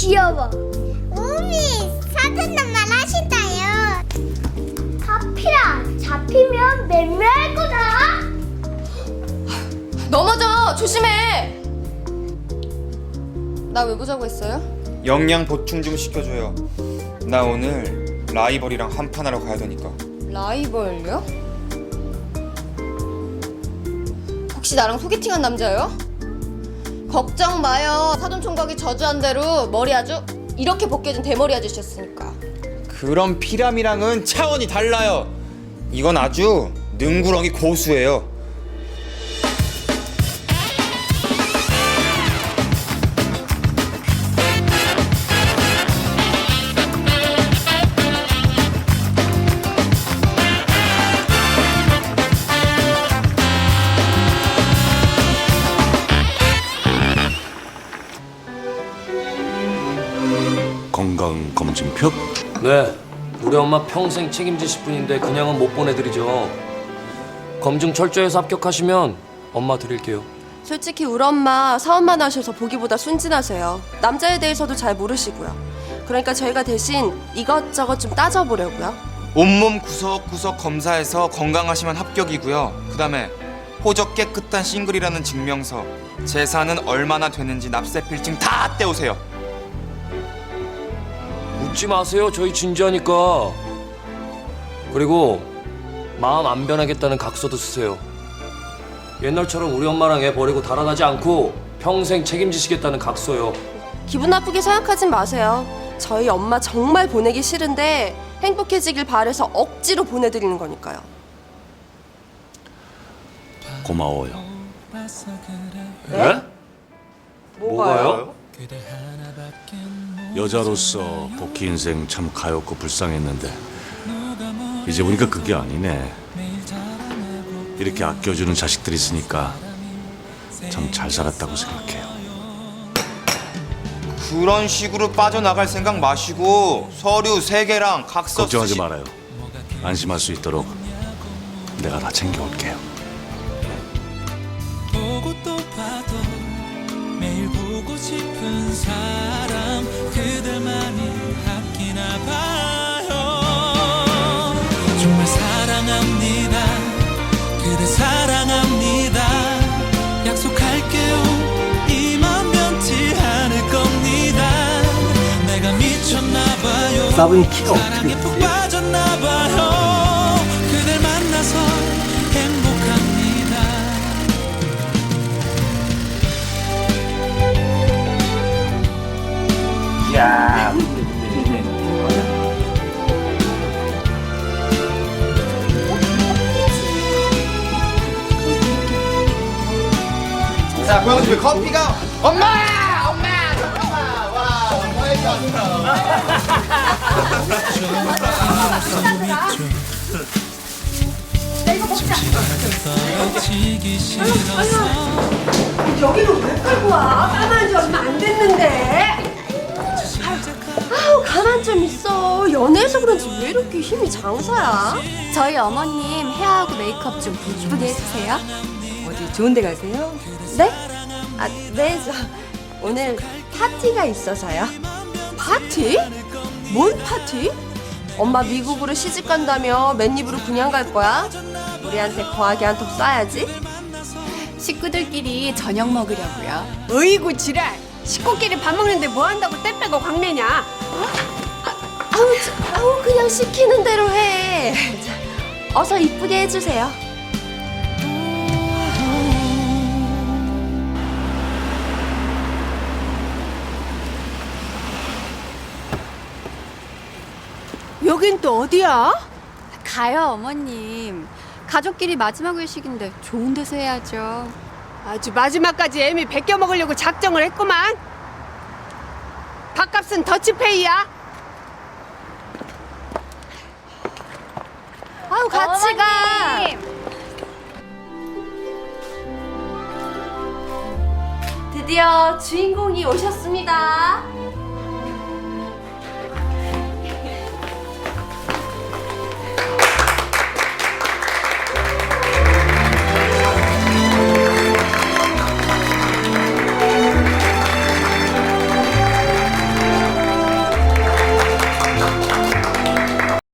귀여워. 우미 사돈단 말 하신다요. 하피라 잡히면 맴매할 거다. 넘어져! 조심해! 나 왜 보자고 했어요? 영양 보충 좀 시켜줘요. 나 오늘 라이벌이랑 한판하러 가야 되니까. 라이벌요? 혹시 나랑 소개팅한 남자요? 걱정 마요. 사돈 총각이 저주한 대로 머리 아주 이렇게 벗겨진 대머리 아저씨였으니까. 그런 피람이랑은 차원이 달라요. 이건 아주 능구렁이 고수예요. 건강 검진표? 네, 우리 엄마 평생 책임지실 분인데 그냥은 못 보내드리죠. 검증 철저해서 합격하시면 엄마 드릴게요. 솔직히 우리 엄마 사업만 하셔서 보기보다 순진하세요. 남자에 대해서도 잘 모르시고요. 그러니까 저희가 대신 이것저것 좀 따져보려고요. 온몸 구석구석 검사해서 건강하시면 합격이고요. 그다음에 호적 깨끗한 싱글이라는 증명서, 재산은 얼마나 되는지 납세 필증 다 떼오세요. 묻지 마세요. 저희 진지하니까. 그리고 마음 안 변하겠다는 각서도 쓰세요. 옛날처럼 우리 엄마랑 애 버리고 달아나지 않고 평생 책임지시겠다는 각서요. 기분 나쁘게 생각하진 마세요. 저희 엄마 정말 보내기 싫은데 행복해지길 바래서 억지로 보내드리는 거니까요. 고마워요. 네? 뭐가요? 여자로서 복희 인생 참 가엾고 불쌍했는데 이제 보니까 그게 아니네. 이렇게 아껴주는 자식들이 있으니까 참 잘 살았다고 생각해요. 그런 식으로 빠져나갈 생각 마시고 서류 세 개랑 각서 걱정하지 쓰시- 말아요. 안심할 수 있도록 내가 다 챙겨올게요. 보고 또 봐도 매일 보고 싶은 사람 그들만이 아끼나 봐요. 정말 사랑합니다. 그대 사랑합니다. 약속할게요 이맘 변치 않을 겁니다. 내가 미쳤나 봐요. 사부님 키가 어떻게 자, 고양 집에 커피가 지기 싫어서 여기로 왜 끌고 와? 가만히 좀안 됐는데. 연애해서 그런지 왜 이렇게 힘이 장사야? 저희 어머님 헤어하고 메이크업 좀 이쁘게 해주세요. 어디 좋은 데 가세요? 네? 아, 네, 저 오늘 파티가 있어서요. 파티? 뭔 파티? 엄마 미국으로 시집 간다며 맨입으로 그냥 갈 거야? 우리한테 거하게 한턱 쏴야지. 식구들끼리 저녁 먹으려고요. 어이구 지랄 식구끼리 밥 먹는데 뭐 한다고 때 빼고 광내냐 아우, 저, 아우 그냥 시키는 대로 해. 자, 어서 이쁘게 해주세요. 여긴 또 어디야? 가요, 어머님. 가족끼리 마지막 외식인데 좋은 데서 해야죠. 아주 마지막까지 애미 베껴 먹으려고 작정을 했구만 밥값은 더치페이야 아우 같이 가. 드디어 주인공이 오셨습니다.